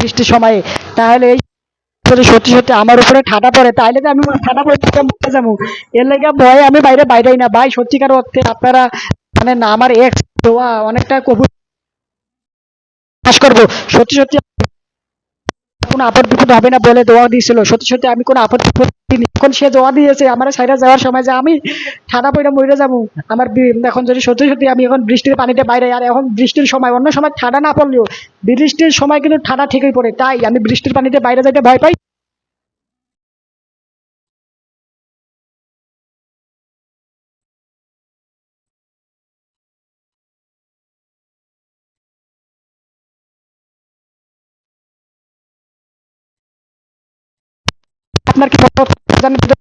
বৃষ্টির সময়ে। তাহলে এই সত্যি সত্যি আমার উপরে ঠাডা পড়ে, তাহলে তো আমি ঠাডা পড়ে মরে যাব এর লেগে ভয়ে আমি বাইরে বাইরেই না। ভাই, সত্যিকার অর্থে আপনারা মানে না, আমার এক্স অনেকটা চাষ করব। সত্যি সত্যি কোনো আপদ বিপদ হবে না বলে দোয়া দিয়েছিল। সত্যি সত্যি আমি কোনো আপদ বিপদ এখন সে দোয়া দিয়েছে, আমার সাইডা যাওয়ার সময় যে আমি ঠাডা পড়ে মরে যাব, আমার এখন যদি সত্যি সত্যি আমি এখন বৃষ্টির পানিতে বাইরে, আর এখন বৃষ্টির সময়, অন্য সময় ঠাডা না পড়লেও, বৃষ্টির সময় কিন্তু ঠাডা ঠিকই পড়ে। তাই আমি বৃষ্টির পানিতে বাইরে যাইতে ভয় পাই। আপনার কি জানাতে